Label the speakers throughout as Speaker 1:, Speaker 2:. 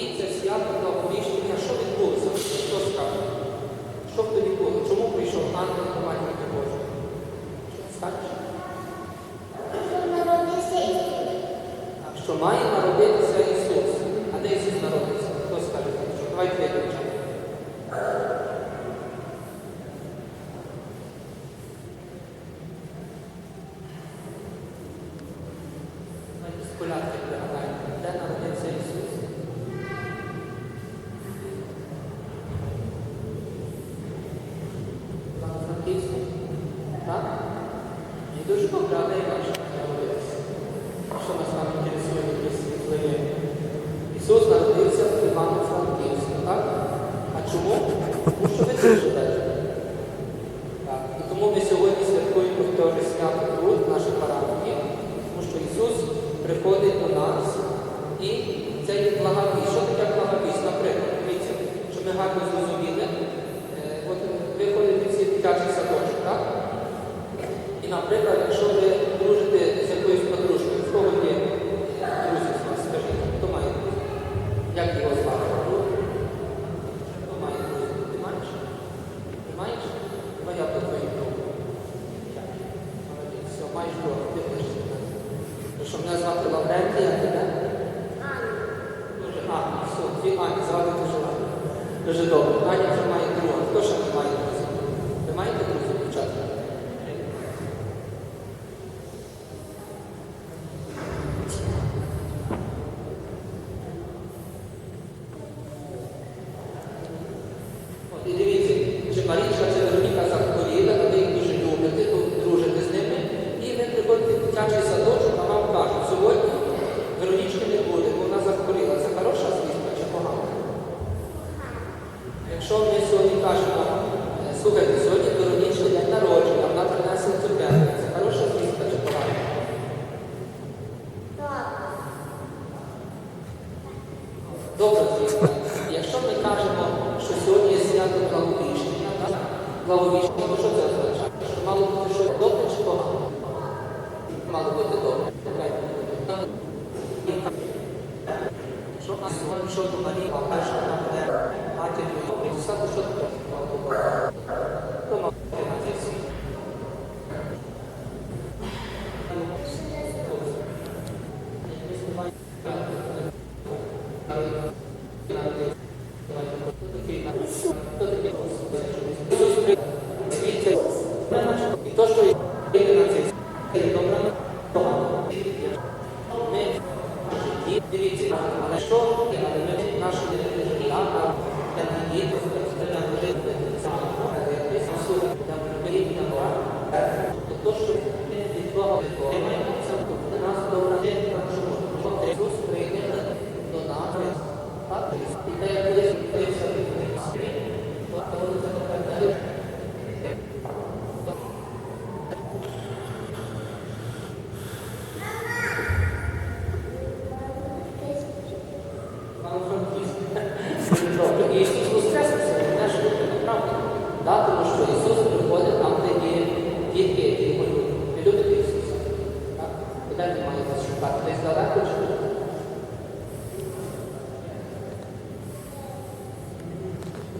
Speaker 1: І це свято благовіщення, що відбулося? Хто скаже? Що б тоді було? Чому прийшов ангел до Матінки Божої? Скажеш? Що має народитися Ісус. А де Ісус народився? Хто скаже? Давайте виключимо. Давайте дуже але і. Що нас там інтересує якісь? Ісус народився в Івано-Франківську, так? А чому? Тому що ви тут живете. Так. І тому ми сьогодні святкуємо теж свято тут, в нашій парафії, тому що Ісус приходить до нас і це є благовість. Що таке благовість? Наприклад, дивіться, щоб ми гарно зрозуміли, е, от ви ходите всі в дитячий садочок, так? І, наприклад, якщо ви дружите з якоюсь подружкою, в кого є друзі з вас, скажіть, хто має друзів? Як його звати? Хто має друзів? Ти маєш? Ти маєш? Давай я буду твоїм. Дякую. Молодець. Все, маєш друга, ти будеш зі мною. То що мене звати Лаврентій, а тебе? Дуже Аня. Все, дві Ані, звати дуже Аня. Дуже добре. Аня вже має друга. Хто ще не має друзів? Ви маєте друзів, дівчата? От, і дивіться, чи Марічка, чи Вероніка захворіла, а ви їх дуже любите, то дружите з ними, і ви приходите в дитячий садочок, а вам кажуть, сьогодні Веронічки не буде, бо вона захворіла. Це хороша звістка чи погана? Якщо ми сьогодні кажемо, е, слухайте, сьогодні Веронічки день народження, вона принесе цукерки, це хороша звістка чи погана? Добра звістка. Якщо ми кажемо, що сьогодні свято благовіщення, благовіщення, то що це означає? Що мало бути щось добре чи погано? Мало бути добре. Давайте. Що нас сьогодні, що до Марії, а перша вона буде матір'ю Ісуса, то що таке? Хто мав бути на цей світ? І то, що є на цей світ, добре, погано. Ми і дивіться, але що але ми наші життя, а не діти, це нам жити то, що ми від Бога відбуваємо, це для нас добра життя, що Ісус прийде до нас, так, і те, як колись відкрився в світ, то воно це тепер далі. Добре, і Ісус Воскресився, не ж буде направді. Да, тому що Ісус приходить там, де є дітки, які його люблять. Ви любите Ісуса? Так? І де немає вас шукати? Десь далеко чи тут?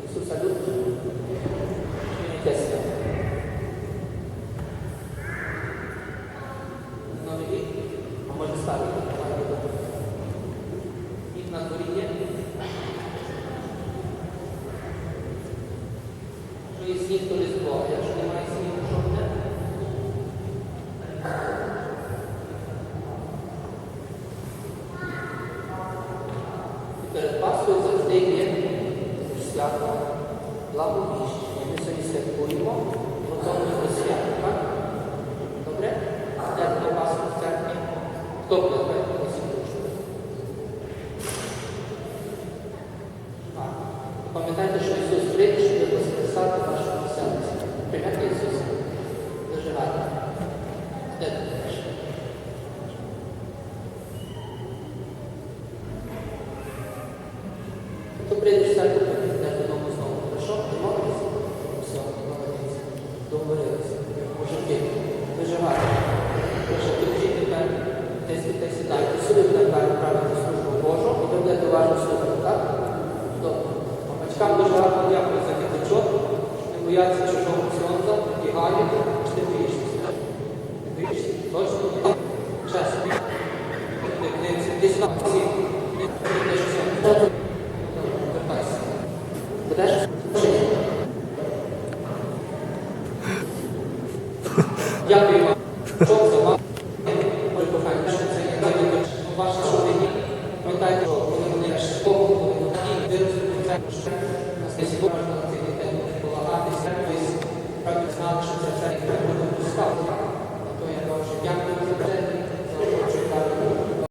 Speaker 1: Ісуса любите? Чи яке свято? Новий рік? А може старий рік? Давайте подумаємо. Їх на дворі є? Що є сніг, то різдво, а якщо немає снігу, що буде? І перед Пасхою завжди є свято благовіщення. Ми сьогодні святкуємо, готуємося до свята? Добре? Йдемо до в. Хто слухати, так? Добре. Батькам дуже гарно дякую за діточок, не бояться чужого сонця, і чи ти боїшся? Не? Точно? Чесно. Ти- ти- Ти всі. Будеш? Дякую вам. що десь важливо на цей дітей буде полагатися, хтось певно знали, що це все і треба допускав. То тобто, я кажу, дякую за